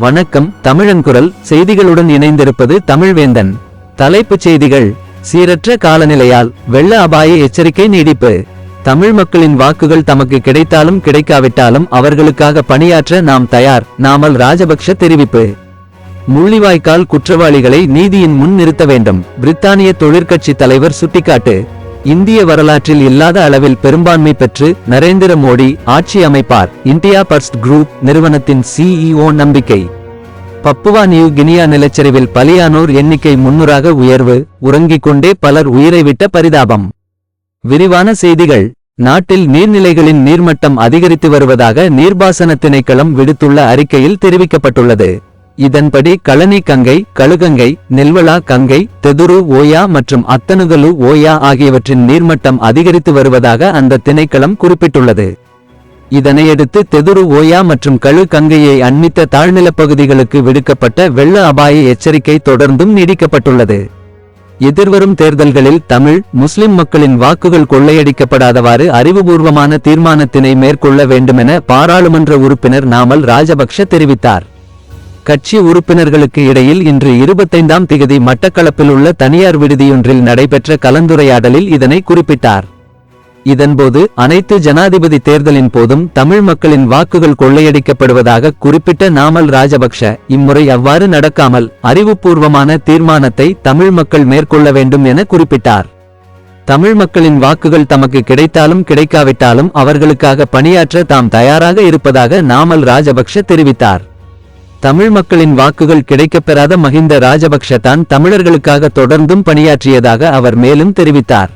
வணக்கம் தமிழன்குரல் செய்திகளுடன் இணைந்திருப்பது தமிழ்வேந்தன். தலைப்புச் செய்திகள். சீரற்ற காலநிலையால் வெள்ள அபாய எச்சரிக்கை நீடிப்பு. தமிழ் மக்களின் வாக்குகள் தமக்கு கிடைத்தாலும் கிடைக்காவிட்டாலும் அவர்களுக்காக பணியாற்ற நாம் தயார். நாமல் ராஜபக்ஷ தெரிவிப்பு. முள்ளிவாய்க்கால் குற்றவாளிகளை நீதியின் முன் நிறுத்த வேண்டும். பிரித்தானிய தொழிற்கட்சி தலைவர் சுட்டிக்காட்டு. இந்திய வரலாற்றில் இல்லாத அளவில் பெரும்பான்மை பெற்று நரேந்திர மோடி ஆட்சி அமைப்பார். இந்தியா பர்ஸ்ட் குரூப் நிறுவனத்தின் சிஇஓ நம்பிக்கை. பப்புவா நியூ கினியா நிலச்சரிவில் பலியானோர் எண்ணிக்கை முன்னூறாக உயர்வு உறங்கிக் கொண்டே பலர் உயிரை விட்ட பரிதாபம். விரிவான செய்திகள். நாட்டில் நீர்நிலைகளின் நீர்மட்டம் அதிகரித்து வருவதாக நீர்ப்பாசன திணைக்களம் விடுத்துள்ள அறிக்கையில் தெரிவிக்கப்பட்டுள்ளது. இதன்படி களனி கங்கை கழுகங்கை நெல்வளா கங்கை தெதுரு ஓயா மற்றும் அத்தனுகலு ஓயா ஆகியவற்றின் நீர்மட்டம் அதிகரித்து வருவதாக அந்த திணைக்களம் குறிப்பிட்டுள்ளது. இதனையடுத்து தெதுரு ஓயா மற்றும் கழு கங்கையை அண்மித்த தாழ்நிலப் பகுதிகளுக்கு விடுக்கப்பட்ட வெள்ள அபாய எச்சரிக்கை தொடர்ந்தும் நீடிக்கப்பட்டுள்ளது. எதிர்வரும் தேர்தல்களில் தமிழ் முஸ்லிம் மக்களின் வாக்குகள் கொள்ளையடிக்கப்படாதவாறு அறிவுபூர்வமான தீர்மானத்தினை மேற்கொள்ள வேண்டுமென பாராளுமன்ற உறுப்பினர் நாமல் ராஜபக்ஷ தெரிவித்தார். கட்சி உறுப்பினர்களுக்கு இடையில் இன்று இருபத்தைந்தாம் திகதி மட்டக்களப்பில் உள்ள தனியார் விடுதியொன்றில் நடைபெற்ற கலந்துரையாடலில் இதனை குறிப்பிட்டார். இதன்போது அனைத்து ஜனாதிபதி தேர்தலின் போதும் தமிழ் மக்களின் வாக்குகள் கொள்ளையடிக்கப்படுவதாக குறிப்பிட்ட நாமல் ராஜபக்ஷ இம்முறை அவ்வாறு நடக்காமல் அறிவுபூர்வமான தீர்மானத்தை தமிழ் மக்கள் மேற்கொள்ள வேண்டும் என குறிப்பிட்டார். தமிழ் மக்களின் வாக்குகள் தமக்கு கிடைத்தாலும் கிடைக்காவிட்டாலும் அவர்களுக்காக பணியாற்ற தாம் தயாராக இருப்பதாக நாமல் ராஜபக்ஷ தெரிவித்தார். தமிழ் மக்களின் வாக்குகள் கிடைக்கப்பெறாத மஹிந்த ராஜபக்ஷ தான் தமிழர்களுக்காக தொடர்ந்தும் பணியாற்றியதாக அவர் மேலும் தெரிவித்தார்.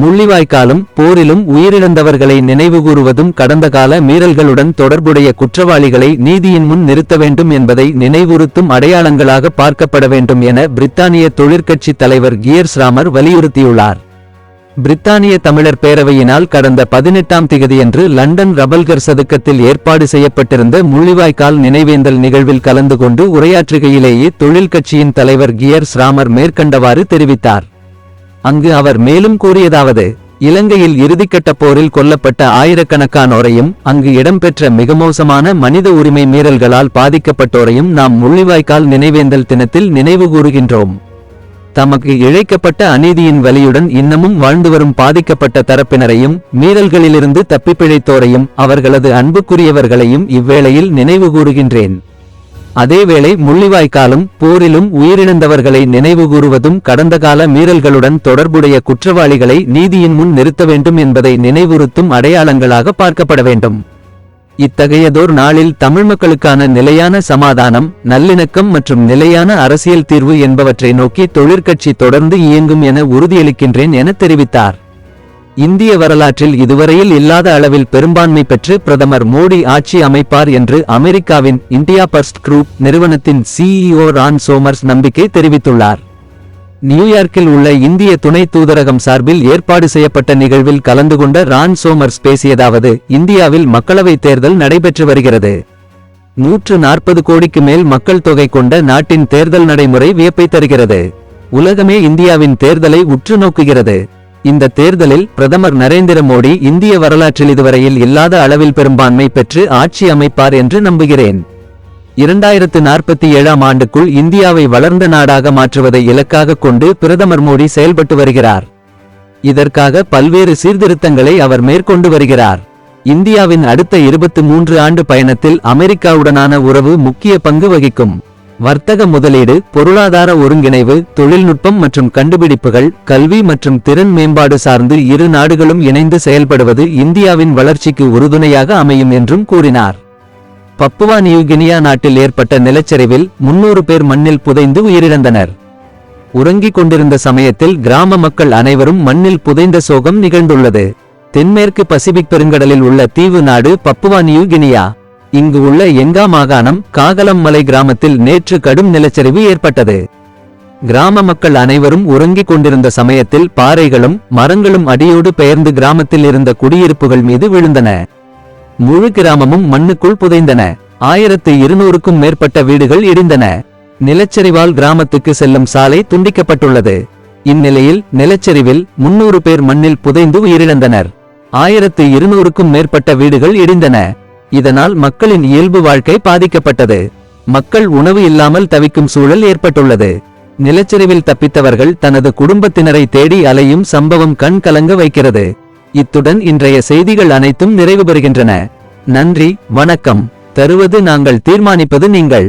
முள்ளிவாய்க்காலும் போரிலும் உயிரிழந்தவர்களை நினைவுகூறுவதும் கடந்த கால மீறல்களுடன் தொடர்புடைய குற்றவாளிகளை நீதியின் முன் நிறுத்த வேண்டும் என்பதை நினைவுறுத்தும் அடையாளங்களாக பார்க்கப்பட வேண்டும் என பிரித்தானிய தொழிற்கட்சி தலைவர் கியர்ஸ் ராமர் வலியுறுத்தியுள்ளார். பிரித்தானிய தமிழர் பேரவையினால் கடந்த பதினெட்டாம் திகதியன்று லண்டன் ரபல்கர் சதுக்கத்தில் ஏற்பாடு செய்யப்பட்டிருந்த முள்ளிவாய்க்கால் நினைவேந்தல் நிகழ்வில் கலந்து கொண்டு உரையாற்றுகையிலேயே தொழில் கட்சியின் தலைவர் கியர்ஸ் ராமர் மேற்கண்டவாறு தெரிவித்தார். அங்கு அவர் மேலும் கூறியதாவது இலங்கையில் இறுதிக்கட்ட போரில் கொல்லப்பட்ட ஆயிரக்கணக்கானோரையும் அங்கு இடம்பெற்ற மிக மோசமான மனித உரிமை மீறல்களால் பாதிக்கப்பட்டோரையும் நாம் முள்ளிவாய்க்கால் நினைவேந்தல் தினத்தில் நினைவு கூறுகின்றோம். தமக்கு இழைக்கப்பட்ட அநீதியின் வலியுடன் இன்னமும் வாழ்ந்து வரும் பாதிக்கப்பட்ட தரப்பினரையும் மீறல்களிலிருந்து தப்பிப்பிழைத்தோரையும் அவர்களது அன்புக்குரியவர்களையும் இவ்வேளையில் நினைவு கூறுகின்றேன். அதேவேளை முள்ளிவாய்க்காலும் போரிலும் உயிரிழந்தவர்களை நினைவுகூறுவதும் கடந்த கால மீறல்களுடன் தொடர்புடைய குற்றவாளிகளை நீதியின் முன் நிறுத்த வேண்டும் என்பதை நினைவுறுத்தும் அடையாளங்களாக பார்க்கப்பட வேண்டும். இத்தகையதோர் நாளில் தமிழ் மக்களுக்கான நிலையான சமாதானம் நல்லிணக்கம் மற்றும் நிலையான அரசியல் தீர்வு என்பவற்றை நோக்கி தொழிற்கட்சி தொடர்ந்து இயங்கும் என உறுதியளிக்கின்றேன் என தெரிவித்தார். இந்திய வரலாற்றில் இதுவரையில் இல்லாத அளவில் பெரும்பான்மை பெற்று பிரதமர் மோடி ஆட்சி அமைப்பார் என்று அமெரிக்காவின் இந்தியா பர்ஸ்ட் குரூப் நிறுவனத்தின் சிஇஓ ரான் சோமர்ஸ் நம்பிக்கை தெரிவித்துள்ளார். நியூயார்க்கில் உள்ள இந்திய துணை தூதரகம் சார்பில் ஏற்பாடு செய்யப்பட்ட நிகழ்வில் கலந்து கொண்ட ரான் சோமர்ஸ் பேசியதாவது இந்தியாவில் மக்களவைத் தேர்தல் நடைபெற்று வருகிறது. நூற்று நாற்பது கோடிக்கு மேல் மக்கள் தொகை கொண்ட நாட்டின் தேர்தல் நடைமுறை வியப்பை தருகிறது. உலகமே இந்தியாவின் தேர்தலை உற்று நோக்குகிறது. இந்த தேர்தலில் பிரதமர் நரேந்திர மோடி இந்திய வரலாற்றில் இதுவரையில் இல்லாத அளவில் பெரும்பான்மை பெற்று ஆட்சி அமைப்பார் என்று நம்புகிறேன். இரண்டாயிரத்து நாற்பத்தி ஏழாம் ஆண்டுக்குள் இந்தியாவை வளர்ந்த நாடாக மாற்றுவதை இலக்காக கொண்டு பிரதமர் மோடி செயல்பட்டு வருகிறார். இதற்காக பல்வேறு சீர்திருத்தங்களை அவர் மேற்கொண்டு வருகிறார். இந்தியாவின் அடுத்த இருபத்து மூன்று ஆண்டு பயணத்தில் அமெரிக்காவுடனான உறவு முக்கிய பங்கு வகிக்கும். வர்த்தக முதலீடு பொருளாதார ஒருங்கிணைவு தொழில்நுட்பம் மற்றும் கண்டுபிடிப்புகள் கல்வி மற்றும் திறன் மேம்பாடு சார்ந்து இரு நாடுகளும் இணைந்து செயல்படுவது இந்தியாவின் வளர்ச்சிக்கு உறுதுணையாக அமையும் என்றும் கூறினார். பப்புவா நியூகினியா நாட்டில் ஏற்பட்ட நிலச்சரிவில் முன்னூறு பேர் மண்ணில் புதைந்து உயிரிழந்தனர். உறங்கிக் கொண்டிருந்த சமயத்தில் கிராம மக்கள் அனைவரும் மண்ணில் புதைந்த சோகம் நிகழ்ந்துள்ளது. தென்மேற்கு பசிபிக் பெருங்கடலில் உள்ள தீவு நாடு பப்புவா நியூகினியா இங்கு உள்ள எங்கா மாகாணம் காகலம் மலை கிராமத்தில் நேற்று கடும் நிலச்சரிவு ஏற்பட்டது. கிராம மக்கள் அனைவரும் உறங்கிக் கொண்டிருந்த சமயத்தில் பாறைகளும் மரங்களும் அடியோடு பெயர்ந்து கிராமத்தில் இருந்த குடியிருப்புகள் மீது விழுந்தன. முழு கிராமமும் மண்ணுக்குள் புதைந்தன. ஆயிரத்து இருநூறுக்கும் மேற்பட்ட வீடுகள் இடிந்தன. நிலச்சரிவால் கிராமத்துக்கு செல்லும் சாலை துண்டிக்கப்பட்டுள்ளது. இந்நிலையில் நிலச்சரிவில் முன்னூறு பேர் மண்ணில் புதைந்து உயிரிழந்தனர். ஆயிரத்து இருநூறுக்கும் மேற்பட்ட வீடுகள் இடிந்தன. இதனால் மக்களின் இயல்பு வாழ்க்கை பாதிக்கப்பட்டது. மக்கள் உணவு இல்லாமல் தவிக்கும் சூழல் ஏற்பட்டுள்ளது. நிலச்சரிவில் தப்பித்தவர்கள் தனது குடும்பத்தினரை தேடி அலையும் சம்பவம் கண் கலங்க வைக்கிறது. இத்துடன் இன்றைய செய்திகள் அனைத்தும் நிறைவு பெறுகின்றன. நன்றி வணக்கம். தருவது நாங்கள் தீர்மானிப்பது நீங்கள்.